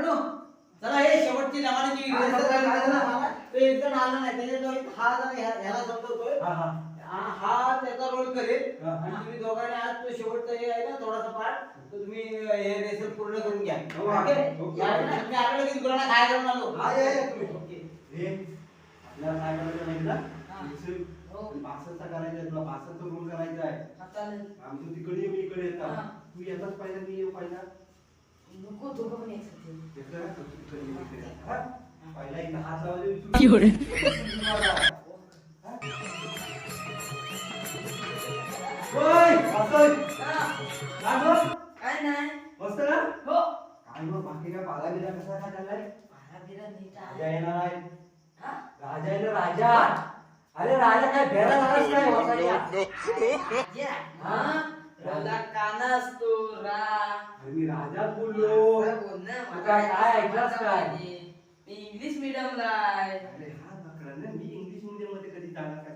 म्हणू चला हे शेवटची जमान्याची काय काय एक जण आला नाही त्याच्याजवळ हा जण ह्याला समजवतोय हा, हा. हा हा त्याचा रोल करेल हा. आणि तुम्ही दोघांनी आज तो शेवटचा हे आहे ना थोडासा पार्ट तो तुम्ही हे रेसल पूर्ण करून घ्या हो, ओके? ओके. या वेळेला मी आलो लगेच गुरांना खायला घेऊन आलो हा, या, या, तुम्ही. ओके. हे, आपल्याला काय करायचं माहिती ना? हा. हो. पासष्टचा करायचा आहे, तुला पासष्टचा रोल करायचा आहे हा, आमचं तिकडे मी इकडे येतात हा. तू येताच पाहिजे मी येऊ पाहिजे नको. हा? हा? हा, काय नाही. मस्त ना? हो. काय मग बाकी काय पाला बिला कसा काय चाललाय? बारा बिरा नीट राजा आहे येणार आहे. हा? राजा येणार राजा? अरे राजा काय भेरा काय वासाच्या? राजा? राजा काना असतो रा. मी राजाच बोललो. असं बोल ना, तू मला काय काय ऐकलास काय? पाहिजे. मी इंग्लिश मिडियमला आहे. अरे हा नकरा ना मी इंग्लिश मीडियममध्ये कधी जाणार काय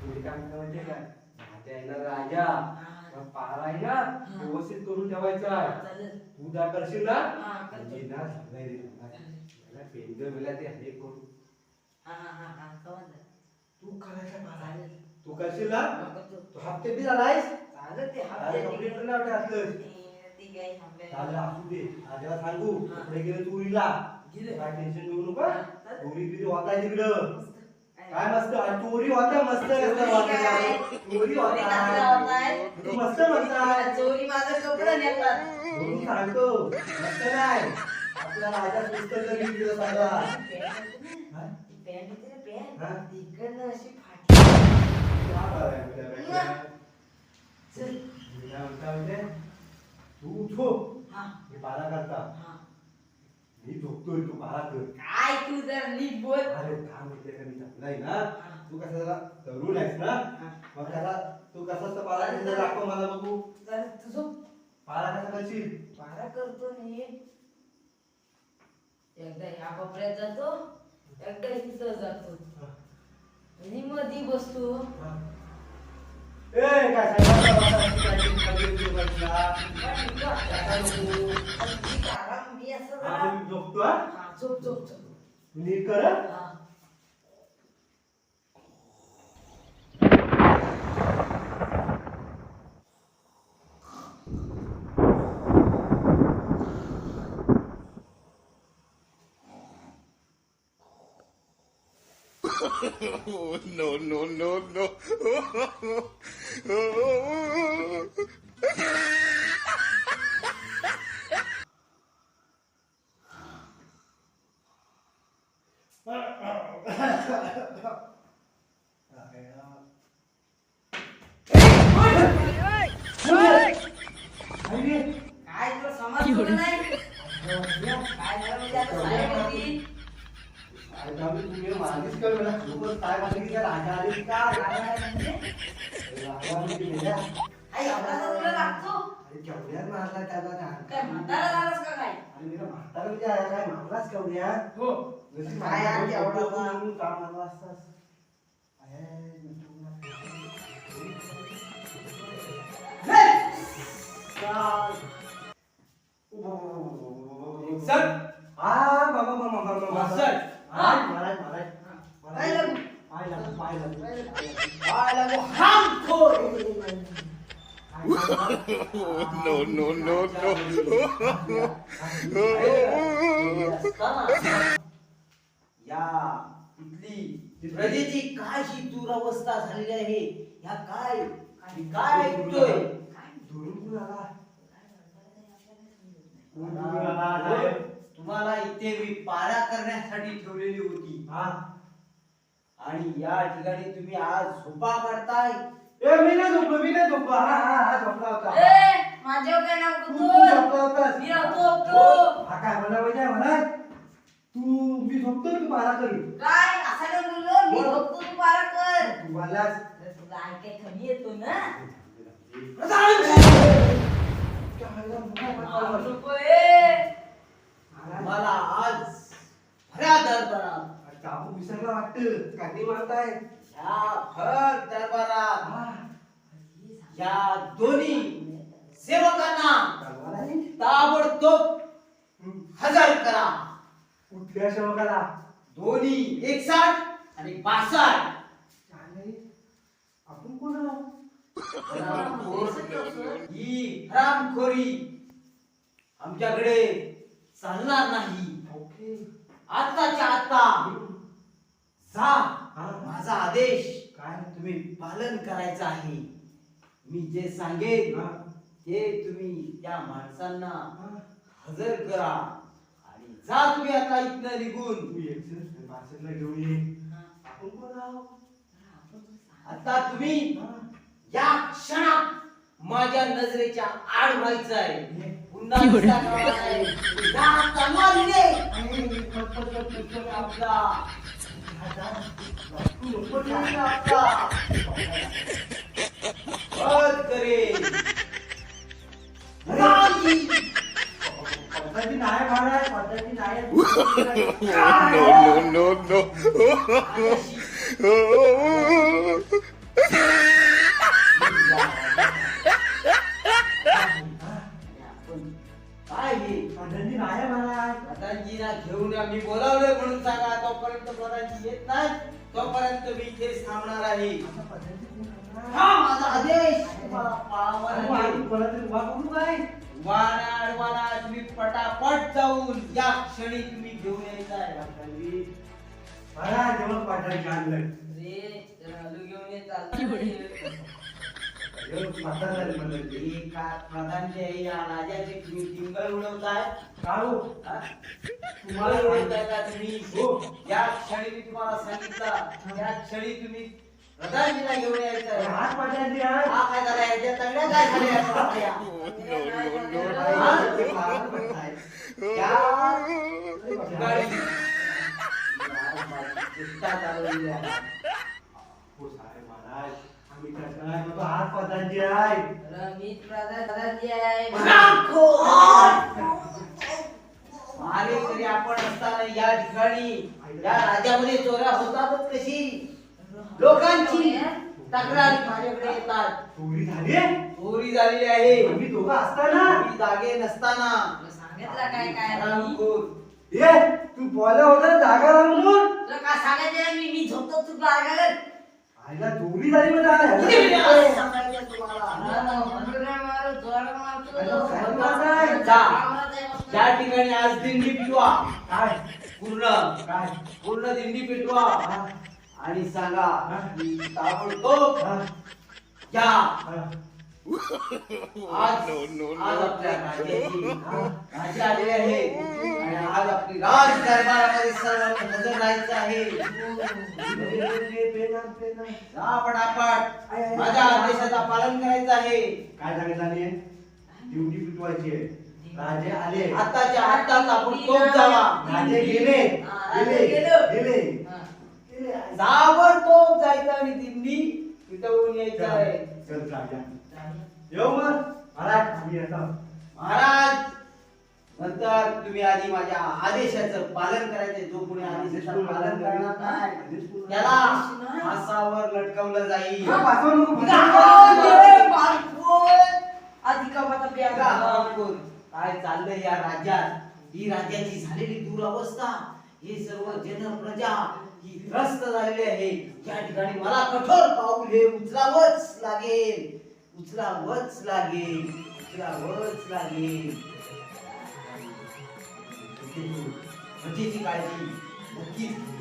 पुढे काय म्हणता माहितीये राजा येणार राजा. हा, मग पारा आहे ना व्यवस्थित करून ठेवायचा. आहे चालेल. तू करशील ना? हा, करतो. म्हणजे ना झालंय रे त्याला पेंजर वेळा ते हे करून हा, हा, हा, हा, समजलं. तू करायचा पारा चालेल. तू करशील ना? हा, करतो. तू हप्ते बी झालायस? चालेल ते अरे असलं असू दे सांगू हा. गेले चोरीला गेले. काय टेन्शन घेऊ नको चालेल. चोरी बिरी होताय तिकडं मस्त. काय मस्त आणि चोरी होता मस्त चोरी? काय? चोरी चोरी? तू मस्त चोरी माझं कपडे नेतात म्हणून सांगतो मस्त नाही आपला राजा दिलं सांगा हा? पॅन्ट होती ना पॅन्ट हा? तिकडनं अशी फाटली क्या आहे? चल. म्हणता माहितीये? तू हा. मी पारा करता. हा. मी झोपतोय तू पारा कर. काय तू जर नीट बोल. अरे काय म्हणते का मी जपलाय ना. तू कसा जरा तरुण आहेस ना. मग कसा तू कसा तर पारा केला दाखव मला बघू. जर तुझं पारा कसा करशील? पारा करतो नीट एकदा ह्या कोपऱ्यात जातो एकदा इथं जातो. आणि मधी बसतो. झोपतो नीट कर no, no, no, no. केवढ्यात मारला त्याला काय? म्हातारा झालास का काय अरे मेरा म्हातारा म्हणजे आया काय मारलास केवढ्यात? हो जशी काय माझ्या आज एवढा डोकं बा? म्हणून का मारला असतास? आहे, मिठू. चाल. चल. आ, बाबा, बाबा, बाबा, बाबा. चल. आ, माराय, माराय. काय लागू? पाय लागू, पाय लागू. पाय लागू, हाम खोर. No, no, no, या इथली प्रजेची काय ही दुरवस्था झालेली आहे ह्या काय काय ऐकतोय तुम्हाला इथे मी पारा करण्यासाठी ठेवलेली होती हा. आणि या ठिकाणी तुम्ही आज झोपा काढताय ए, मी नाही झोपलो, मी नाही झोपलो. हा, हा, हा, झोपला होता. माझ्यावर काय नाव तू करतो झोपला होतास. मी राहतो तो हा, काय म्हणा माहिती आहे म्हणा? तू मी झोपतोय तू पारा कर. काय? असं बोललो मी बोल. बघतो तू पारा कर. तू तुला ऐकाय कमी येतो ना? मारू नको ए तुम्हाला आज भऱ्या दरबारात चाबू विसरला वाटत. काठी मारताय या भर दरबारात या दोन्ही सेवकांना? ताबडतोब. हजर करा कुठल्या सेवकाला दोन्ही एकसाठ आणि बासष्ट चालेल. आपण कोण ही हरामखोरी आमच्याकडे चालणार नाही ओके आताच्या आता जा. माझा आदेश काय तुम्ही पालन करायचं आहे मी जे सांगेन हा. तुम्ही त्या माणसांना. हजर करा आणि जा तुम्ही आता इथनं निघून. बासष्टला घेऊन ये आपण कोण आहोत? आता तुम्ही. या क्षणात माझ्या नजरेच्या आड व्हायचं आहे. पुन्हा दिसता कामा पद्धती नाही महाराज पद्धती नाही no, no, no, no. आताशी आपण काय हे पद्धती नाही महाराज प्रधानजीना घेऊन या. मी बोलावलंय म्हणून सांगा तोपर्यंत प्रधानजी येत नाही तोपर्यंत मी इथेच थांबणार आहे आता पद्धती कोण करणार? हा माझा आदेश. तुम्हाला तुम्ही पटापट जाऊन या क्षणी तुम्ही घेऊन यायचा आहे रे घेऊन या राजाचे तुम्ही टिंगल उडवताय. हो? तुम्हाला का तुम्ही? हो. या क्षणी मी तुम्हाला सांगितलं. त्या क्षणी तुम्ही प्रधानजीला घेऊन यायचं अरे आहे हात पाठायचे आहे. हा काय झालं याच्या तंगड्या काय झाल्या या बापड्या? No, no, हा? no, ते महाराज म्हणताय. त्या no. ठिकाणी चेष्टा चालवलेली आहे. हो साहेब महाराज आम्ही कसं आहे बाबा हात पाठायचे आहे रमीत प्रधान दादाजी आहे मारेकरी आपण असताना या ठिकाणी या राज्यामध्ये चोऱ्या होतातच कशी लोकांची तक्रार माझ्याकडे येतात. चोरी झाली चोरी झालेली आहे. आम्ही दोघं असताना? मी जागे नसताना. तुला सांगितलं काय काय? हरामखोर. ए तू बोला होता जागा राहा म्हणून तुला काय सांगायचं? मी मी झोपतो तू लागल आईला चोरी झाली म्हणजे किती वेळा आहे. सांगायचं तुम्हाला? त्या ठिकाणी आज दिंडी पिटवा. काय? पूर्ण. काय? पूर्ण दिंडी पिटवा. हा, आणि सांगा हा. ताबडतोब हा, या. हा. आज. आज आपल्या राजाची राजे आलेले आहे. आणि आज आपली राज दरबारामध्ये सर्वांना हजर राहायचं आहे. जा पटापट माझ्या आदेशाचा पालन करायचं आहे. काय सांगितलं आणि ड्युटी पिटवायची आहे. राजे आले. आताच्या आत्ताच आपण तोप जावा. राजे गेले. गेले. गेलो. ताबडतोब जायचं आणि दिंडी पिटवून यायचं आहे. चल राजा येऊ मग. महाराज आम्ही येतो. महाराज नंतर तुम्ही आधी माझ्या आदेशाचं पालन करायचं. जो कोणी आदेशाचं पालन करणार नाही त्याला फासावर लटकवलं जाईल. काय चाललंय या राज्यात? ही राज्याची झालेली दुरवस्था. ही सर्व जन प्रजा ही त्रस्त झालेली आहे. या ठिकाणी मला कठोर पाऊल हे उचलावंच लागेल. उचलावंच लागेल. उचलावंच लागेल. प्रजेची काळजी नक्कीच